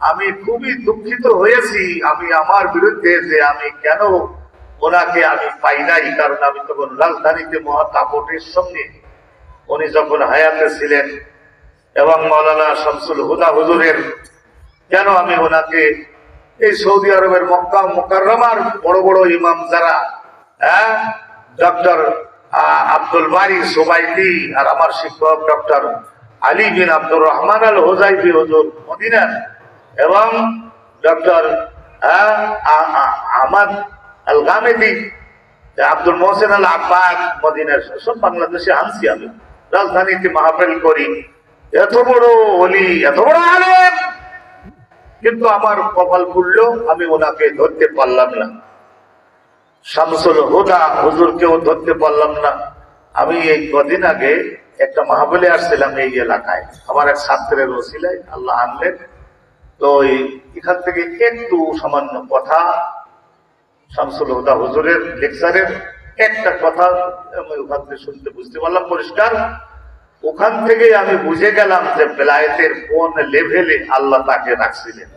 আমি খুবই দুঃখিত হয়েছি আমি আমার বিরুদ্ধে যে আমি কেন ওনাকে আমি পাই নাই, কারণ আমি তখন রাজধানীতে মহাতাপটের সঙ্গে। উনি যখন হায়াতে ছিলেন এবং মৌলানা শামসুল হুদা হুজুরের, কেন আমি ওনাকে এই সৌদি আরবের মক্কা মোকাররমার বড় বড় ইমাম যারা হ্যাঁ ডক্টর আব্দুল বারি সোবাইতি আর আমার শিক্ষক doctor Ali bin Abdur Rahman Al Hudhaifi হুজুর মদিনার। এবং doctor Ahmad Al Ghamdi, Abdul Mohsen Al Abbas মদিনার সব বাংলাদেশে আনছি আমি। রাজধানীতে মাহফিল করি। এত বড় হলি এত বড় আলেম! কিন্তু আমার কপাল খুললো আমি ওনাকে ধরতে পারলাম না। শামসুল হুদা হুজুরকেও ধরতে পারলাম না। আমি এই কদিন আগে একটা মাহফিলে আসছিলাম এই এলাকায়। আমার এক ছাত্রের ওসিলায়, আল্লাহ আনলেন। তো এখান থেকে একটু সামান্য কথা, শামসুল হুদা হুজুরের লেকচারের একটা কথা আমি ওখান থেকে শুনতে বুঝতে পারলাম পরিষ্কার। ওখান থেকে আমি বুঝে গেলাম যে বেলায়েতের কোন লেভেলে আল্লাহ তাকে রাখছিলেন।